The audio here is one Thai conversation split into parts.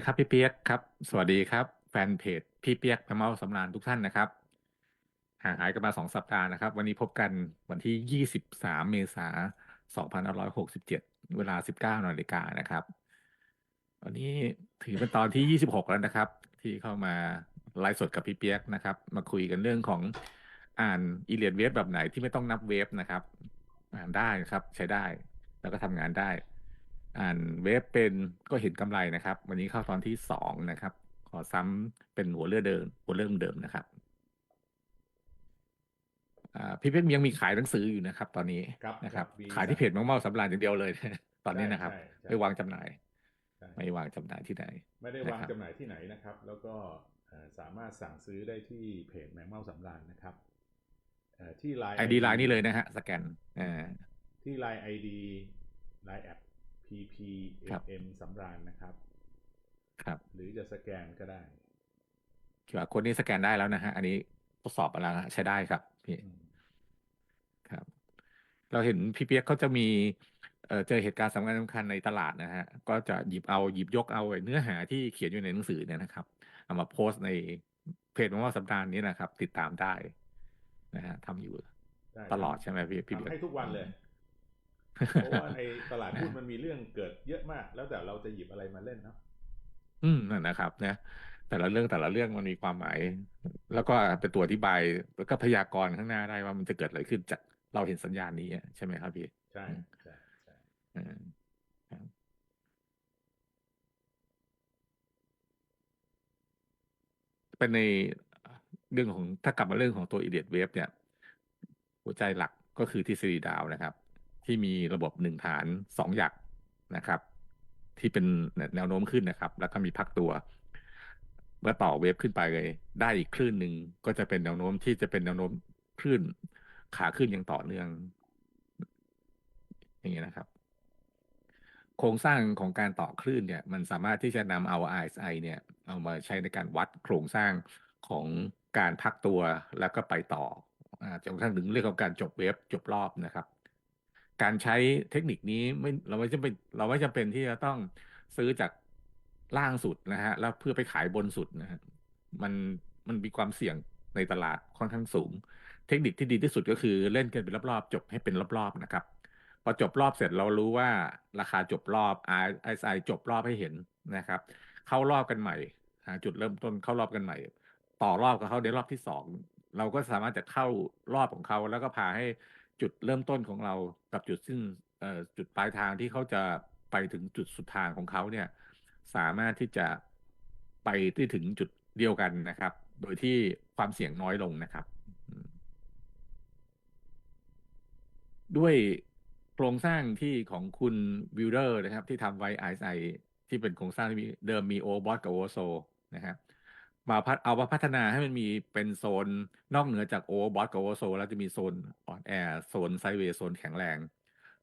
ดีครับพี่เปียกครับ สวัสดีครับ แฟนเพจพี่เปียกพะเมาสำราญทุกท่านนะครับ ห่างหายกันมาสองสัปดาห์นะครับ วันนี้พบกันวันที่ยี่สิบสามเมษายนสองพันร้อยหกสิบเจ็ดเวลาสิบเก้านาฬิกานะครับ วันนี้ถือเป็นตอนที่ยี่สิบหกแล้วนะครับ ที่เข้ามาไลฟ์สดกับพี่เปียกนะครับ มาคุยกันเรื่องของอ่านอีเลียดเวฟแบบไหนที่ไม่ต้องนับเวฟนะครับ อ่านได้ครับ ใช้ได้ แล้วก็ทำงานได้ อ่านเว็บเป็นก็เห็นกำไรนะครับ วันนี้เข้าตอนที่สองนะครับ ขอซ้ำเป็นหัวเรือเดิมหัวเรื่องเดิมนะครับอ่าพี่เพ็กยังมีขายหนังสืออยู่นะครับ ตอนนี้ครับนะครับมีขายที่เพจมังเมาสำราญอย่างเดียวเลย ตอนนี้นะครับใช่ใช่ไม่วางจำหน่ายใช่ไม่วางจำหน่ายที่ไหน ไม่ได้วางนะครับจำหน่ายที่ไหนนะครับ แล้วก็เอ่อสามารถสั่งซื้อได้ที่เพจแมงเม่าสำรานนะครับเอ่อที่ไลน์ไอดีไลน์นี่เลยนะฮะสแกนอ่าที่ไลน์ไอดีไลน์แอป pp ครับ m สำรานนะครับ ครับ หรือจะสแกนก็ได้คิวอาร์โค้ดนี้สแกนได้แล้วนะฮะ อันนี้ทดสอบมาแล้วนะใช้ได้ครับพี่อืมครับ เราเห็นพี่เปียกเขาจะมีเอ่อเจอเหตุการณ์สำคัญสำคัญในตลาดนะฮะ ก็จะหยิบเอาหยิบยกเอาไอ้เนื้อหาที่เขียนอยู่ในหนังสือเนี่ยนะครับ เอามาโพสต์ในเพจมังว่าสัปดาห์นี้นะครับ ติดตามได้นะฮะทำอยู่ได้ตลอดใช่ไหมพี่พี่เปียทำกให้ทุกวันเลย เพราะว่าในตลาดหุ้นมันมีเรื่องเกิดเยอะมาก แล้วแต่เราจะหยิบอะไรมาเล่นเนาะอืมนั่นนะครับนะแต่ละเรื่องแต่ละเรื่องมันมีความหมาย แล้วก็เป็นตัวอธิบายแล้วก็พยากรณ์ข้างหน้าได้ว่ามันจะเกิดอะไรขึ้นจากเราเห็นสัญญาณนี้ใช่ไหมครับพี่ใช่ใช่ใช่เป็นในเรื่องของถ้ากลับมาเรื่องของตัวอีเดีย w เวฟเนี่ย หัวใจหลักก็คือทฤษฎีดาวนะครับ ที่มีระบบหนึ่งฐานสองหยักนะครับ ที่เป็นแนวโน้มขึ้นนะครับ แล้วก็มีพักตัว เมื่อต่อเวฟขึ้นไปเลย ได้อีกคลื่นหนึ่งก็จะเป็นแนวโน้มที่จะเป็นแนวโน้มคลื่นขาขึ้นอย่างต่อเนื่อง อย่างเงี้ยนะครับ โครงสร้างของการต่อคลื่นเนี่ย มันสามารถที่จะนำเอา RSI เนี่ย เอามาใช้ในการวัดโครงสร้างของการพักตัวแล้วก็ไปต่อจนกระทั่งถึงเรื่องของการจบเวฟจบรอบนะครับ การใช้เทคนิคนี้ไม่เราไม่จำเป็นเราไม่จำเป็นที่จะต้องซื้อจากล่างสุดนะฮะ แล้วเพื่อไปขายบนสุดนะฮะมันมันมีความเสี่ยงในตลาดค่อนข้างสูง เทคนิคที่ดีที่สุดก็คือเล่นกันเป็นรอบๆ จบให้เป็นรอบๆนะครับ พอจบรอบเสร็จเรารู้ว่าราคาจบรอบ RSI จบรอบให้เห็นนะครับ เข้ารอบกันใหม่หาจุดเริ่มต้นเข้ารอบกันใหม่ ต่อรอบกับเขาในรอบที่สองเราก็สามารถจะเข้ารอบของเขาแล้วก็พาให้ จุดเริ่มต้นของเรากับจุดสิ้นจุดปลายทางที่เขาจะไปถึงจุดสุดทางของเขาเนี่ย สามารถที่จะไปที่ถึงจุดเดียวกันนะครับ โดยที่ความเสี่ยงน้อยลงนะครับ ด้วยโครงสร้างที่ของคุณวิลเลอร์นะครับ ที่ทำไว้ RSI ที่เป็นโครงสร้างที่เดิมมีโอบอสกับโอโซนะครับ มาพัฒเอามาพัฒนาให้มันมีเป็นโซนนอกเหนือจากโอบอสกับโอโซแล้วจะมีโซนอ่อนแอโซนไซเวย์โซนแข็งแรง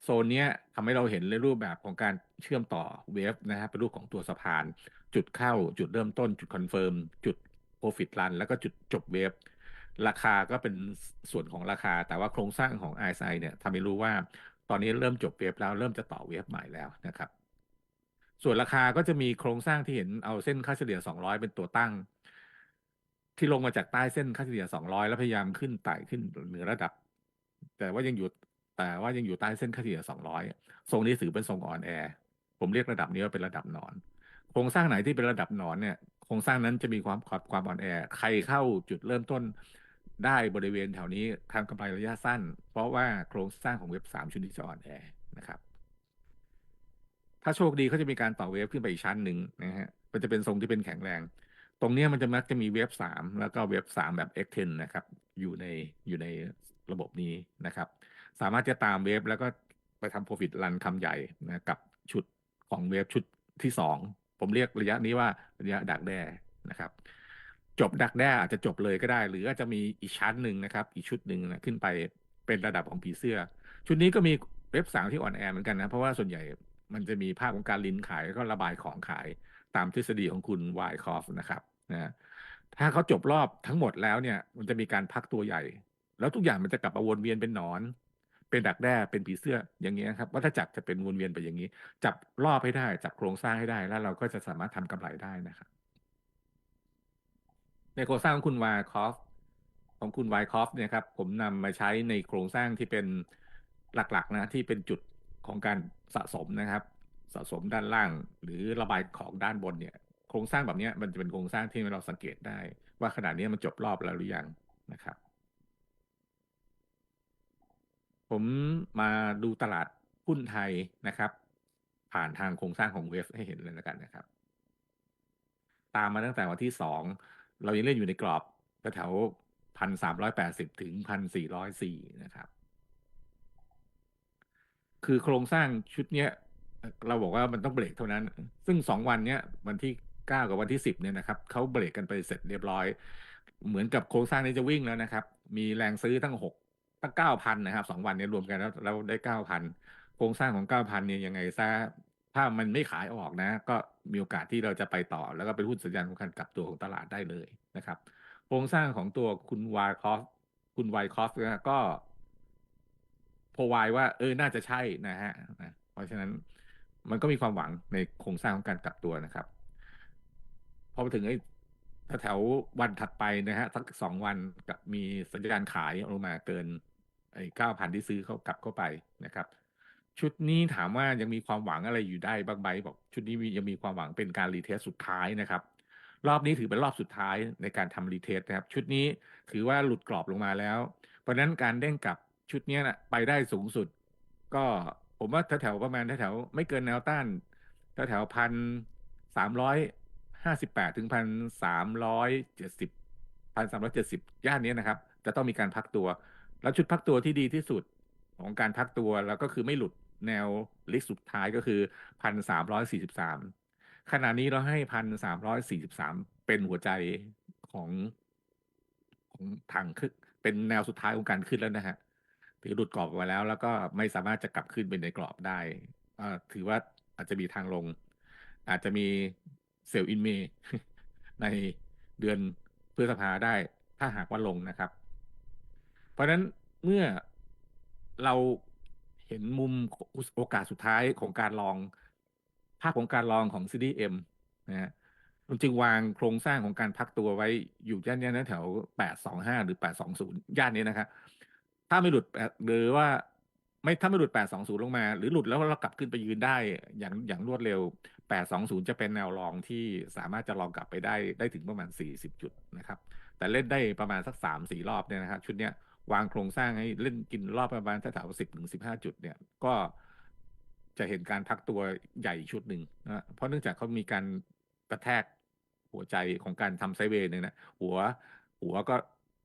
โซนเนี้ยทำให้เราเห็นในรูปแบบของการเชื่อมต่อเวฟนะครับเป็นรูปของตัวสะพาน จุดเข้าจุดเริ่มต้น จุดคอนเฟิร์มจุด Profit Run แล้วก็จุดจบเวฟราคาก็เป็นส่วนของราคา แต่ว่าโครงสร้างของ RSI เนี่ยทำให้รู้ว่าตอนนี้เริ่มจบเวฟแล้วเริ่มจะต่อเวฟใหม่แล้วนะครับ ส่วนราคาก็จะมีโครงสร้างที่เห็นเอาเส้นค่าเฉลี่ย 200 เป็นตัวตั้ง ที่ลงมาจากใต้เส้นค่าเฉลี่ย 200 แล้วพยายามขึ้นไต่ขึ้นเหนือระดับ แต่ว่ายังอยู่แต่ว่ายังอยู่ใต้เส้นค่าเฉลี่ย 200 ทรงนี้ถือเป็นทรงอ่อนแอ ผมเรียกระดับนี้ว่าเป็นระดับนอน โครงสร้างไหนที่เป็นระดับนอนเนี่ย โครงสร้างนั้นจะมีความความความอ่อนแอ ใครเข้าจุดเริ่มต้นได้บริเวณแถวนี้ทำกำไรระยะสั้น เพราะว่าโครงสร้างของเว็บสามชุดนี้จะอ่อนแอนะครับถ้าโชคดีเขาจะมีการต่อเวฟขึ้นไปอีกชั้นหนึ่งนะฮะมันจะเป็นทรงที่เป็นแข็งแรง ตรงนี้มันจะมักจะมีเวฟสามแล้วก็เวฟสามแบบ X10 นะครับ อยู่ในอยู่ในระบบนี้นะครับ สามารถจะตามเวฟแล้วก็ไปทำ profit run คำใหญ่นะกับชุดของเวฟชุดที่สองผมเรียกระยะนี้ว่าระยะดักแด้นะครับ จบดักแด้อาจจะจบเลยก็ได้ หรืออาจจะมีอีกชั้นหนึ่งนะครับ อีกชุดหนึ่งนะขึ้นไปเป็นระดับของผีเสื้อ ชุดนี้ก็มีเว็บสามที่อ่อนแอเหมือนกันนะ เพราะว่าส่วนใหญ่มันจะมีภาพของการลิ้นขายแล้วก็ระบายของขาย ตามทฤษฎีของคุณไวคอฟนะครับนะถ้าเขาจบรอบทั้งหมดแล้วเนี่ย มันจะมีการพักตัวใหญ่ แล้วทุกอย่างมันจะกลับมาวนเวียนเป็นหนอน เป็นดักแด้เป็นผีเสื้ออย่างเงี้ยครับวัฏจักรจะเป็นวนเวียนไปอย่างนี้ จับรอบให้ได้ จับโครงสร้างให้ได้ แล้วเราก็จะสามารถทำกำไรได้นะครับในโครงสร้างของคุณวายคอฟของคุณวายคอฟเนี่ยครับผมนำมาใช้ในโครงสร้างที่เป็นหลักๆนะที่เป็นจุดของการสะสมนะครับ สะสมด้านล่าง หรือระบายของด้านบนเนี่ย โครงสร้างแบบนี้มันจะเป็นโครงสร้างที่เราสังเกตได้ ว่าขนาดนี้มันจบรอบแล้วหรือยังนะครับ ผมมาดูตลาดหุ้นไทยนะครับ ผ่านทางโครงสร้างของเวฟให้เห็นเลยแล้วกันนะครับ ตามมาตั้งแต่วันที่สองเรายังเล่นอยู่ในกรอบแถวพันสามร้อยแปดสิบถึงพันสี่ร้อยสี่นะครับ คือโครงสร้างชุดเนี้ย เราบอกว่ามันต้องเบรกเท่านั้น ซึ่งสองวันเนี้ยวันที่เก้ากับวันที่สิบเนี่ยนะครับเขาเบรกกันไปเสร็จเรียบร้อย เหมือนกับโครงสร้างนี้จะวิ่งแล้วนะครับ มีแรงซื้อตั้งหกตั้งเก้าพันนะครับสองวันเนี้รวมกันแล้วเราได้เก้าพันโครงสร้างของเก้าพันเนี่ยยังไงซะถ้ามันไม่ขายออกนะ ก็มีโอกาสที่เราจะไปต่อ แล้วก็เป็นหุ้นสัญญาณของการกลับตัวของตลาดได้เลยนะครับ โครงสร้างของตัวคุณวายคอฟคุณไวคอฟก็พอวายว่า เออน่าจะใช่นะฮะเพราะฉะนั้น มันก็มีความหวังในโครงสร้างของการกลับตัวนะครับ พอมาถึงไอ้แถววันถัดไปนะฮะสักสองวันกับมีสัญญาณขายลงมาเกิน ไอ้เก้าพันที่ซื้อเขากลับเข้าไปนะครับ ชุดนี้ถามว่ายังมีความหวังอะไรอยู่ได้บ้างไหมบอก ชุดนี้ยังมีความหวังเป็นการรีเทสสุดท้ายนะครับ รอบนี้ถือเป็นรอบสุดท้ายในการทำรีเทสนะครับ ชุดนี้ถือว่าหลุดกรอบลงมาแล้ว เพราะนั้นการเด้งกลับชุดนี้นะไปได้สูงสุดก็ ผมว่าแถวๆประมาณแถวๆไม่เกินแนวต้านแถวๆพันสามร้อยห้าสิบแปดถึงพันสามร้อยเจ็ดสิบพันสามร้อยเจ็ดสิบย่านนี้นะครับ จะต้องมีการพักตัว แล้วชุดพักตัวที่ดีที่สุดของการพักตัวแล้วก็คือไม่หลุดแนวลิกสุดท้ายก็คือพันสามร้อยสี่สิบสามขณะนี้เราให้พันสามร้อยสี่สิบสามเป็นหัวใจของของทางขึ้นเป็นแนวสุดท้ายของการขึ้นแล้วนะฮะ ถือหลุดกรอบมาแล้ว แล้วก็ไม่สามารถจะกลับขึ้นเป็นในกรอบได้ถือว่าอาจจะมีทางลง อาจจะมีเซลล์อินเมในเดือนพฤษภาได้ ถ้าหากว่าลงนะครับ เพราะฉะนั้นเมื่อเราเห็นมุมโอกาสสุดท้ายของการลอง ภาพของการลองของ CDM นะฮะมันจึงวางโครงสร้างของการพักตัวไว้อยู่ย่านนี้นะแถวแปดสองห้าหรือแปดสองศูนย์ย่านนี้นะครับ ถ้าไม่หลุดหรือว่า ไม่ถ้าไม่หลุดแปดสองศูนย์ลงมา หรือหลุดแล้วเรากลับขึ้นไปยืนได้อย่างอย่างรวดเร็วแปดสองศูนย์จะเป็นแนวรองที่สามารถจะลองกลับไปได้ได้ถึงประมาณสี่สิบจุดนะครับ แต่เล่นได้ประมาณสักสามสี่รอบเนี่ยนะครับชุดเนี้ยวางโครงสร้างให้เล่นกินรอบประมาณแถวสิบถึงสิบห้าจุดเนี่ยก็จะเห็นการพักตัวใหญ่ชุดหนึ่งนะเพราะเนื่องจากเขามีการกระแทกหัวใจของการทำไซเวย์เนี่ยนะหัวหัวก็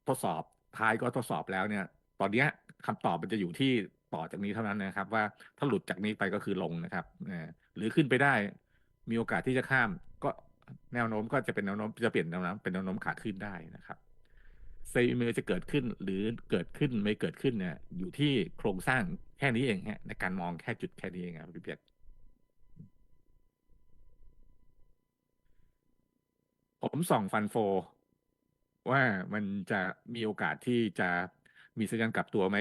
ทดสอบท้ายก็ทดสอบแล้วเนี่ย ตอนนี้คำตอบมันจะอยู่ที่ต่อจากนี้เท่านั้นนะครับ ว่าถ้าหลุดจากนี้ไปก็คือลงนะครับหรือขึ้นไปได้มีโอกาสที่จะข้าม ก็แนวโน้มก็จะเป็นแนวโน้มจะเปลี่ยนแนวโน้มเป็นแนวโน้มขาขึ้นได้นะครับเซลล์อิมเมจะเกิดขึ้นหรือเกิดขึ้นไม่เกิดขึ้นเนี่ยอยู่ที่โครงสร้างแค่นี้เองฮะในการมองแค่จุดแค่นี้เองครับพี่เปียกผมส่องฟันโฟ ว่ามันจะมีโอกาสที่จะ มีสัญญาณกลับตัวไหม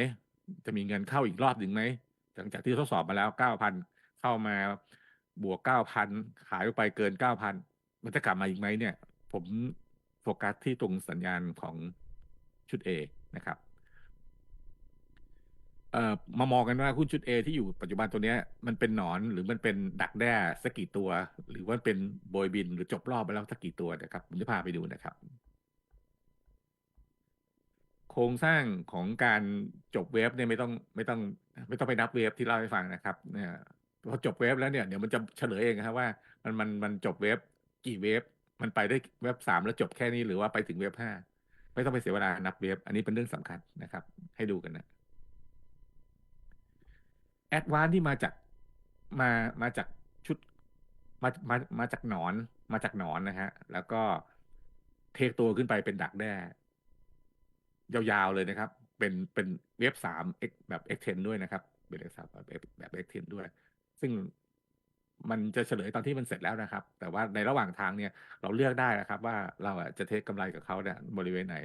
จะมีเงินเข้าอีกรอบหนึ่งไหม หลังจากที่ทดสอบมาแล้วเก้าพันเข้ามาบวกเก้าพันขายไปเกินเก้าพันมันจะกลับมาอีกไหมเนี่ย ผมโฟกัสที่ตรงสัญญาณของชุด A นะครับเอ่อมามองกันว่าหุ้นชุด A ที่อยู่ปัจจุบันตัวนี้มันเป็นหนอนหรือมันเป็นดักแด้สักกี่ตัว หรือว่าเป็นโบยบินหรือจบรอบไปแล้วสักกี่ตัวนะครับผมจะพาไปดูนะครับ โครงสร้างของการจบเวฟเนี่ยไม่ต้องไม่ต้องไม่ต้องไปนับเวฟที่เล่าให้ฟังนะครับเนี่ยพอจบเวฟแล้วเนี่ยเดี๋ยวมันจะเฉลยเองครับว่ามันมันมันจบเวฟกี่เวฟมันไปได้เวฟสามแล้วจบแค่นี้หรือว่าไปถึงเวฟห้าไม่ต้องไปเสียเวลานับเวฟอันนี้เป็นเรื่องสำคัญนะครับ ให้ดูกันนะแอดวานที่มาจากมามาจากชุดมามามาจากหนอนมาจากหนอนนะฮะแล้วก็เทคตัวขึ้นไปเป็นดักแด้ ยาวๆเลยนะครับ เป็นเป็นเวฟสามแบบ X10 ด้วยนะครับ เป็นเวฟสามแบบแบบ X10 ด้วย ซึ่งมันจะเฉลยตอนที่มันเสร็จแล้วนะครับ แต่ว่าในระหว่างทางเนี่ย เราเลือกได้นะครับ ว่าเราจะเทคกำไรกับเขาเนี่ยบริเวณไหน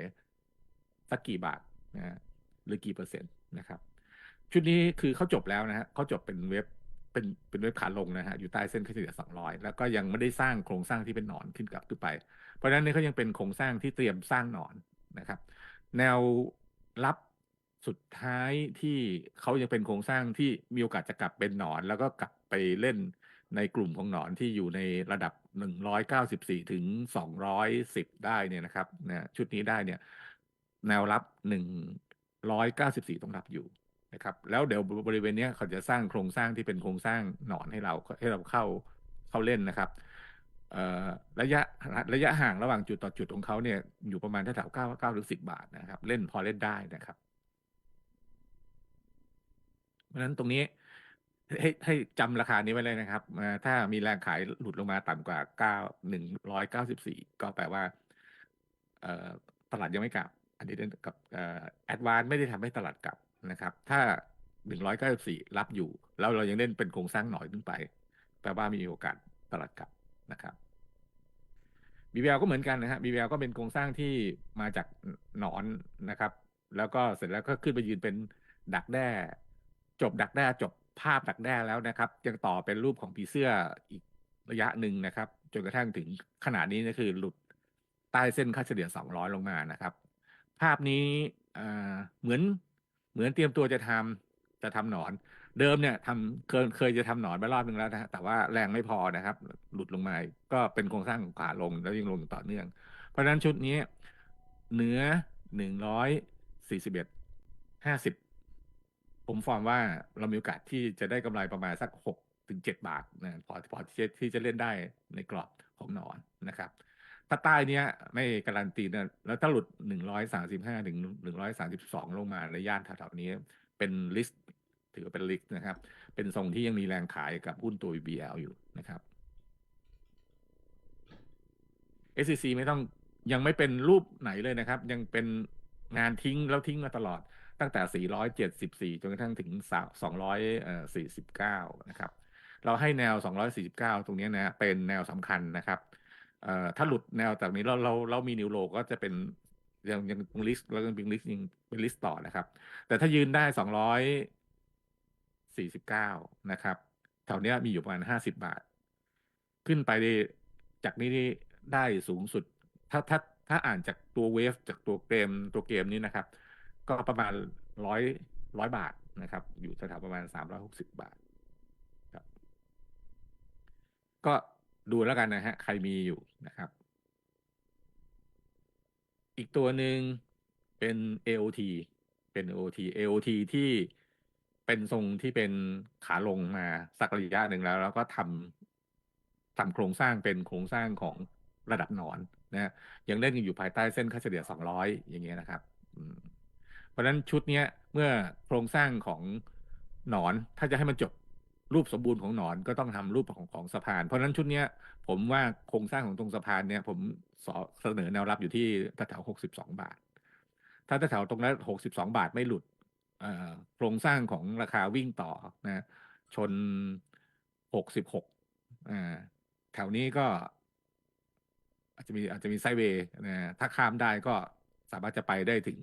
สักกี่บาทนะหรือกี่เปอร์เซ็นต์นะครับ ชุดนี้คือเขาจบแล้วนะฮะเขาจบเป็นเว็บเป็นเป็นเว็บขาลงนะฮะอยู่ใต้เส้นค่าเฉลี่ย200 แล้วก็ยังไม่ได้สร้างโครงสร้างที่เป็นหนอนขึ้นกลับขึ้นไป เพราะฉะนั้นเนี่ยเขายังเป็นโครงสร้างที่เตรียมสร้างหนอนนะครับ แนวรับสุดท้ายที่เขายังเป็นโครงสร้างที่มีโอกาสจะกลับเป็นหนอน แล้วก็กลับไปเล่นในกลุ่มของหนอนที่อยู่ในระดับ 194 ถึง 210 ได้เนี่ยนะครับนะชุดนี้ได้เนี่ย แนวรับ 194 ต้องรับอยู่นะครับ แล้วเดี๋ยวบริเวณนี้เขาจะสร้างโครงสร้างที่เป็นโครงสร้างหนอนให้เราให้เราเข้าเข้าเล่นนะครับ ระยะระยะห่างระหว่างจุดต่อจุดของเขาเนี่ยอยู่ประมาณแถวๆเก้าเก้าถึงสิบบาทนะครับ เล่นพอเล่นได้นะครับ เพราะฉะนั้นตรงนี้ให้ให้จำราคานี้ไว้เลยนะครับถ้ามีแรงขายหลุดลงมาต่ำกว่าเก้าหนึ่งร้อยเก้าสิบสี่ก็แปลว่าตลาดยังไม่กลับ อันนี้กับแอดวานไม่ได้ทำให้ตลาดกลับนะครับ ถ้าหนึ่งร้อยเก้าสิบสี่รับอยู่ แล้วเรายังเล่นเป็นโครงสร้างหน่อยขึ้นไป แปลว่ามีโอกาสตลาดกลับ นะครับบีแวก็เหมือนกันนะฮะบีแวก็เป็นโครงสร้างที่มาจากหนอนนะครับ แล้วก็เสร็จแล้วก็ขึ้นไปยืนเป็นดักแด้ จบดักแด้จบภาพดักแด้แล้วนะครับ ยังต่อเป็นรูปของผีเสื้ออีกระยะหนึ่งนะครับ จนกระทั่งถึงขนาดนี้ก็คือหลุดใต้เส้นค่าเฉลี่ย200 ลงมานะครับ ภาพนี้เหมือนเหมือนเตรียมตัวจะทำจะทำหนอน เดิมเนี่ยทำเคยเคยจะทำหนอนไปรอบนึงแล้วนะฮะแต่ว่าแรงไม่พอนะครับ หลุดลงมา ก็เป็นโครงสร้างของขาลงแล้วยังลงต่อเนื่อง เพราะฉะนั้นชุดนี้เหนือหนึ่งร้อยสี่สิบเอ็ดห้าสิบผมฟอร์มว่าเรามีโอกาสที่จะได้กำไรประมาณสักหกถึงเจ็ดบาทนะพอพอที่จะที่จะเล่นได้ในกรอบของหนอนนะครับ ถ้าใต้เนี้ยไม่การันตีนะแล้วถ้าหลุดหนึ่งร้อยสามสิบห้าถึงหนึ่งร้อยสามสิบสองลงมาในย่านแถวๆนี้เป็นลิสต์ ถือว่าเป็นลิสต์นะครับ เป็นทรงที่ยังมีแรงขายกับหุ้นตัว BL อยู่นะครับ SCC ไม่ต้องยังไม่เป็นรูปไหนเลยนะครับ ยังเป็นงานทิ้งแล้วทิ้งมาตลอดตั้งแต่ 474 จนกระทั่งถึง 249 นะครับ เราให้แนว 249 ตรงนี้นะ เป็นแนวสำคัญนะครับ ถ้าหลุดแนวจากนี้เราเราเรามีนิวโลก็จะเป็นยังยังลิสต์แล้วก็เป็นลิสต์ยังเป็นลิสต์ต่อนะครับ แต่ถ้ายืนได้ 249นะครับแถวเนี้ยมีอยู่ประมาณ50บาท ขึ้นไปจากนี้ได้สูงสุด ถ้าถ้าถ้าอ่านจากตัวเวฟจากตัวเกมตัวเกมนี้นะครับ ก็ประมาณร้อยร้อยบาทนะครับ อยู่แถวๆประมาณสามร้อยหกสิบบาทครับ ก็ดูแล้วกันนะฮะ ใครมีอยู่นะครับ อีกตัวหนึ่งเป็น AOT เป็น AOT AOT ที่ เป็นทรงที่เป็นขาลงมาสักระยะหนึ่งแล้ว แล้วก็ทำทำโครงสร้างเป็นโครงสร้างของระดับหนอนนะฮะยังเล่นกันอยู่ภายใต้เส้นค่าเฉลี่ย200อยอย่างเงี้ยนะครับเพราะฉะนั้นชุดเนี้ย เมื่อโครงสร้างของหนอนถ้าจะให้มันจบรูปสมบูรณ์ของหนอนก็ต้องทำรูปของของสะพาน เพราะฉะนั้นชุดเนี้ย ผมว่าโครงสร้างของตรงสะพานเนี่ย ผมสเสนอแนวรับอยู่ที่แถวหกสิบสองบาท ถ้าแถวตรงนั้นหกสิบสองบาทไม่หลุด โครงสร้างของราคาวิ่งต่อนะชนหกสิบหกแถวนี้ก็ อาจจะมีอาจจะมีไซเวย์นะถ้าข้ามได้ก็สามารถจะไปได้ถึง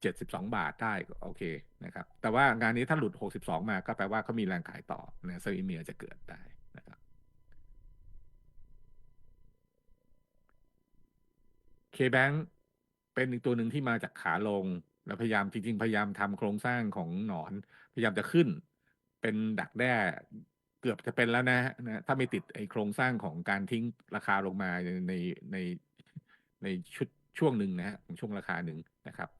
เจ็ดสิบสองบาทได้ก็โอเคนะครับ แต่ว่างานนี้ถ้าหลุดหกสิบสองมาก็แปลว่าเขามีแรงขายต่อนะเซอร์อิเมียจะเกิดได้นะครับ KBank เป็นอีกตัวหนึ่งที่มาจากขาลง แล้วพยายามจริงๆ พยายามทำโครงสร้างของหนอน พยายามจะขึ้น เป็นดักแด้เกือบจะเป็นแล้วนะนะถ้าไม่ติดไอโครงสร้างของการทิ้งราคาลงมาในในในชุดช่วงหนึ่งนะฮะของช่วงราคาหนึ่งนะครับ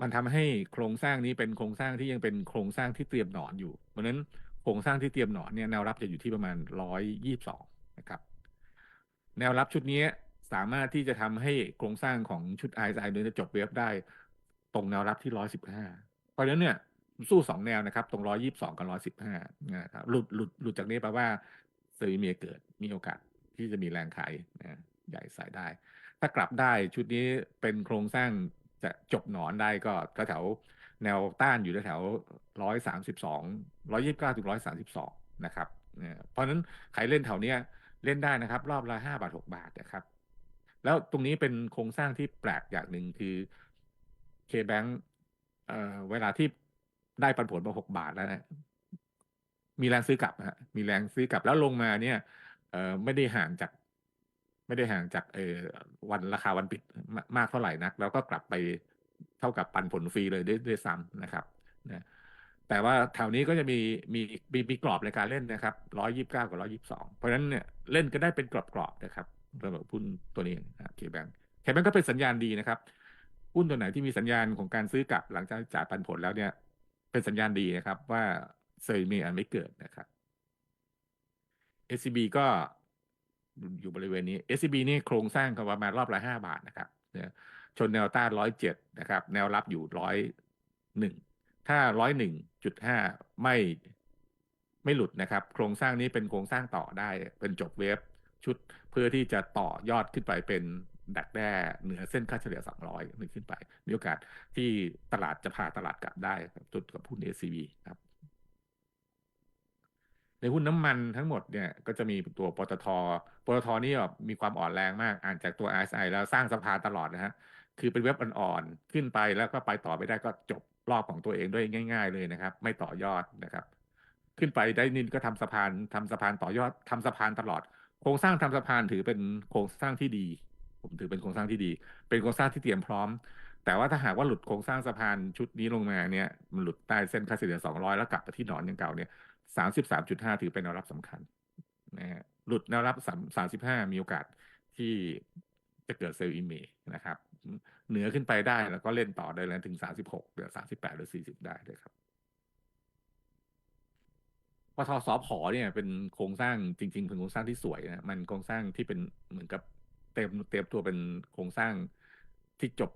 มันทำให้โครงสร้างนี้เป็นโครงสร้างที่ยังเป็นโครงสร้างที่เตรียมหนอนอยู่ เพราะนั้นโครงสร้างที่เตรียมหนอนเนี่ยแนวรับจะอยู่ที่ประมาณร้อยยี่สิบสองนะครับ แนวรับชุดนี้สามารถที่จะทำให้โครงสร้างของชุด RSI เดินจะจบเวฟได้ ตรงแนวรับที่ร้อยสิบห้าเพราะฉะนั้นเนี่ยสู้สองแนวนะครับ ตรงร้อยยี่สิบสองกับร้อยสิบห้านะครับหลุดหลุดหลุดจากนี้แปลว่าเซอร์เมียเกิดมีโอกาสที่จะมีแรงขายนะใหญ่ใส่ได้ ถ้ากลับได้ชุดนี้เป็นโครงสร้างจะจบหนอนได้ก็แถวแนวต้านอยู่แถวร้อยสามสิบสองร้อยยี่สิบเก้าถึงร้อยสามสิบสองนะครับเนี่ยเพราะฉะนั้นใครเล่นแถวเนี้ยเล่นได้นะครับ รอบละห้าบาทหกบาทนะครับ แล้วตรงนี้เป็นโครงสร้างที่แปลกอย่างหนึ่งคือ K-Bank เอ่อเวลาที่ได้ปันผลมาหกบาทแล้วนะมีแรงซื้อกลับนะฮะมีแรงซื้อกลับแล้วลงมาเนี่ย เอ่อไม่ได้ห่างจาก ไม่ได้ห่างจากเออวันราคาวันปิดมามากเท่าไหร่นัก แล้วก็กลับไปเท่ากับปันผลฟรีเลยด้วยด้วยซ้ำนะครับนะแต่ว่าแถวนี้ก็จะมีมีมีมีกรอบในการเล่นนะครับร้อยยิบเก้ากับร้อยิบสองเพราะฉะนั้นเนี่ยเล่นก็ได้เป็นกรอบๆนะครับสำหรับหุ้นตัวนี้เคแบงเคแบงก็เป็นสัญญาณดีนะครับ หุ้นตัวไหนที่มีสัญญาณของการซื้อกลับหลังจากจ่ายปันผลแล้วเนี่ย เป็นสัญญาณดีนะครับ ว่าเซอร์มีอันไม่เกิดนะครับ SCB ก็อยู่บริเวณนี้ SCB นี่โครงสร้างกันประมาณรอบละห้าบาทนะครับนชนแนวต้านร้อยเจ็ดนะครับ แนวรับอยู่ร้อยหนึ่งถ้าร้อยหนึ่งจุดห้าไม่ไม่หลุดนะครับ โครงสร้างนี้เป็นโครงสร้างต่อได้เป็นจบเวฟชุดเพื่อที่จะต่อยอดขึ้นไปเป็น ดักแด้เหนือเส้นค่าเฉลี่ย 200นึงขึ้นไป มีโอกาสที่ตลาดจะพาตลาดกลับได้จุดกับหุ้น SCB ครับ ในหุ้นน้ำมันทั้งหมดเนี่ยก็จะมีตัวปตทปตทนี่แบบมีความอ่อนแรงมาก อ่านจากตัว RSI แล้วสร้างสะพานตลอดนะฮะ คือเป็นเว็บอ่อนๆ ขึ้นไปแล้วก็ไปต่อไม่ได้ก็จบรอบของตัวเองด้วยง่าย ๆ เลยนะครับ ไม่ต่อยอดนะครับ ขึ้นไปได้นินก็ทำสะพานทำสะพานต่อยอดทำสะพานตลอด โครงสร้างทำสะพานถือเป็นโครงสร้างที่ดี ผมถือเป็นโครงสร้างที่ดี เป็นโครงสร้างที่เตรียมพร้อม แต่ว่าถ้าหากว่าหลุดโครงสร้างสะพานชุดนี้ลงมาเนี่ยมันหลุดใต้เส้นค่าเฉลี่ย200แล้วกลับไปที่หนอนอย่างเก่าเนี่ย33.5ถือเป็นแนวรับสำคัญนะฮะหลุดแนวรับ35มีโอกาสที่จะเกิดเซลล์อิมเมจนะครับ เหนือขึ้นไปได้แล้วก็เล่นต่อได้แล้วถึง36หรือ38หรือ40ได้เลยครับปทสพเนี่ยเป็นโครงสร้างจริงๆเป็นโครงสร้างที่สวยนะมันโครงสร้างที่เป็นเหมือนกับ เต็มเต็มตัวเป็นโครงสร้างที่จบ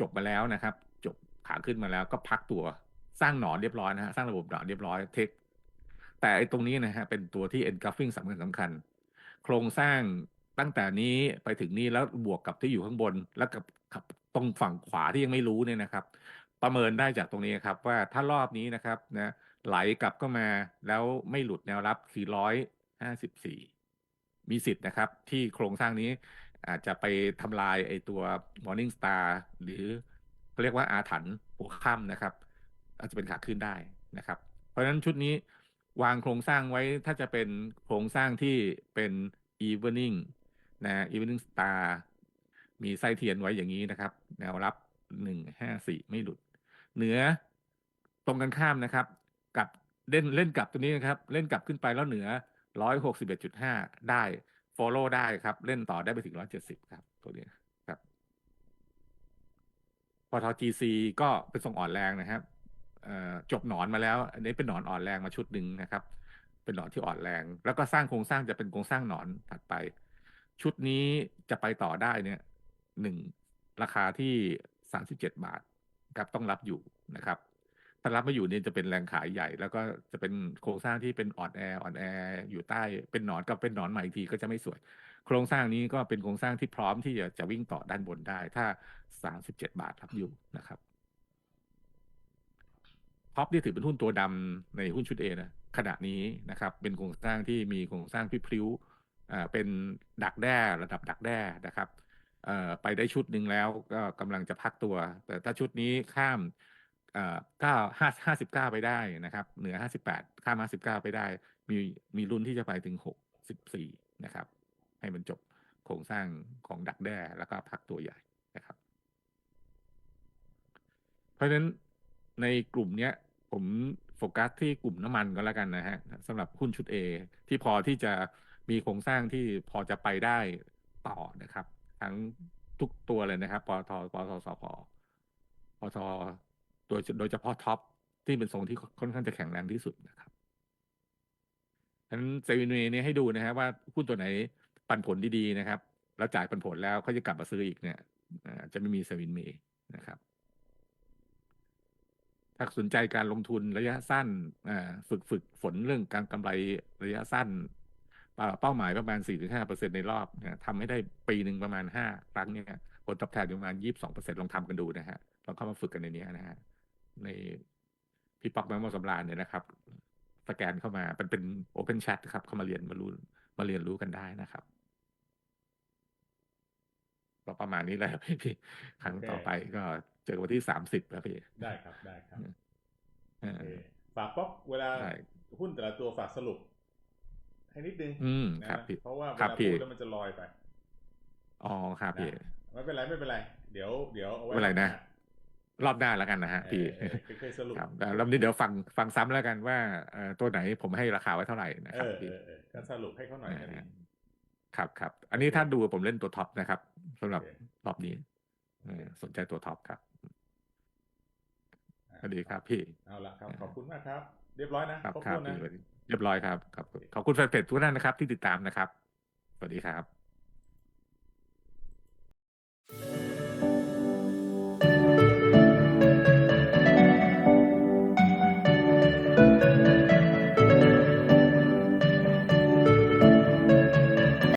จบมาแล้วนะครับ จบขาขึ้นมาแล้วก็พักตัวสร้างหนอนเรียบร้อยนะฮะสร้างระบบหนอนเรียบร้อยเทคแต่ไอ้ตรงนี้นะฮะเป็นตัวที่ engulfing สำคัญสำคัญ โครงสร้างตั้งแต่นี้ไปถึงนี้แล้วบวกกับที่อยู่ข้างบน แล้วกับตรงฝั่งขวาที่ยังไม่รู้เนี่ยนะครับ ประเมินได้จากตรงนี้ครับ ว่าถ้ารอบนี้นะครับนะไหลกลับก็มาแล้วไม่หลุดแนวรับคือร้อยห้าสิบสี่มีสิทธิ์นะครับ ที่โครงสร้างนี้ อาจจะไปทำลายไอตัว Morning Star หรือเขาเรียกว่าอาถรรพ์หัวค่ำนะครับ อาจจะเป็นขาขึ้นได้นะครับ เพราะฉะนั้นชุดนี้วางโครงสร้างไว้ถ้าจะเป็นโครงสร้างที่เป็น evening นะ evening star มีไส้เทียนไว้อย่างนี้นะครับ แนวรับหนึ่งห้าสี่ไม่หลุด เหนือตรงกันข้ามนะครับ กับเล่นเล่นกลับตัวนี้นะครับ เล่นกลับขึ้นไปแล้วเหนือร้อยหกสิบเอ็ดจุดห้าได้ follow ได้ครับ เล่นต่อได้ไปถึงร้อยเจ็ดสิบครับ ตัวนี้ครับปทอ GC ก็เป็นทรงอ่อนแรงนะครับจบหนอนมาแล้ว อันนี้เป็นหนอนอ่อนแรงมาชุดหนึ่งนะครับ เป็นหนอนที่อ่อนแรง แล้วก็สร้างโครงสร้างจะเป็นโครงสร้างหนอนถัดไป ชุดนี้จะไปต่อได้เนี่ยหนึ่งราคาที่สามสิบเจ็ดบาทครับต้องรับอยู่นะครับ ถ้ารับไม่อยู่เนี่ยจะเป็นแรงขายใหญ่ แล้วก็จะเป็นโครงสร้างที่เป็นอ่อนแออ่อนแอ อยู่ใต้เป็นหนอนกับเป็นหนอนใหม่ทีก็จะไม่สวย โครงสร้างนี้ก็เป็นโครงสร้างที่พร้อมที่จะจะวิ่งต่อด้านบนได้ ถ้าสามสิบเจ็ดบาทรับอยู่นะครับท็อปนี่ถือเป็นหุ้นตัวดำในหุ้นชุดเอนะขณะนี้นะครับ เป็นโครงสร้างที่มีโครงสร้างที่พลิ้วอ่าเป็นดักแด้ระดับดักแด้นะครับเอ่อไปได้ชุดหนึ่งแล้วก็กำลังจะพักตัว แต่ถ้าชุดนี้ข้าม เออเก้าห้าห้าสิบเก้าไปได้นะครับ เหนือห้าสิบแปดข้ามห้าสิบเก้าไปได้ มีมีรุ่นที่จะไปถึงหกสิบสี่นะครับ ให้มันจบโครงสร้างของดักแด้แล้วก็พักตัวใหญ่นะครับ เพราะฉะนั้นในกลุ่มเนี้ย ผมโฟกัสที่กลุ่มน้ำมันก็แล้วกันนะฮะสำหรับหุ้นชุด A ที่พอที่จะมีโครงสร้างที่พอจะไปได้ต่อนะครับ ทั้งทุกตัวเลยนะครับปตทปตทสพปตท โดยโดยเฉพาะท็อปที่เป็นทรงที่ค่อนข้างจะแข็งแรงที่สุดนะครับฉะนั้นเซวินเวนี้ให้ดูนะฮะว่าหุ้นตัวไหนปันผลดีๆนะครับ แล้วจ่ายปันผลแล้วเขาจะกลับมาซื้ออีกเนี่ยจะไม่มีเซวินเมนะครับ ถ้าสนใจการลงทุนระยะสั้นฝึกฝึกฝนเรื่องการกำไรระยะสั้นเป้าเป้าหมายประมาณ 4-5%ในรอบนะทำให้ได้ปีหนึ่งประมาณ 5 ครั้งเนี่ยผลตอบแทนอยู่ประมาณ 22%ลองทำกันดูนะฮะลองเข้ามาฝึกกันในนี้นะฮะ ในพี่ป๊อกแมมโมสำราญเนี่ยนะครับ สแกนเข้ามาเป็นเป็นโอเพนแชทครับ เข้ามาเรียนมารู้มาเรียนรู้กันได้นะครับก็ประมาณนี้แหละพี่พี่ครั้งต่อไปก็เจอกันวันที่30แล้วพี่ ได้ครับได้ครับเอโออเคฝากป๊อกเวลาได้หุ้นแต่ละตัวฝากสรุปให้นิดนึงอืมนะครับพี่เพราะว่าเวครับลาพี่พูดแล้วมันจะลอยไปอ๋อครับพี่นะไม่เป็นไรไม่เป็นไร เดี๋ยวเดี๋ยวเอาไว้ไม่เป็นไรนะ รอบหรอบหน้าแล้วกันนะฮะเอพี่อเออค่อยๆสรุปครับแล้วรอบนี้เดี๋ยวฟังฟังซ้ำแล้วกันว่าเอ่อตัวไหนผมให้ราคาไว้เท่าไหร่นะเอครับอเอพี่อเออก็สรุปให้เขาหน่อยก็ดีครับครับอันนี้ถ้าดูผมเล่นตัวท็อปนะครับสำหรับโอเครอบนี้เออสนใจตัวท็อปครับอะสวัสดีครับพี่เอาละครับขอบคุณมากครับ เรียบร้อยนะครับครบครัถ้บวนนะพี่เรียบร้อยครับครับขอบคุณแฟนเพจทุกท่านนะครับ ที่ติดตามนะครับสวัสดีครับ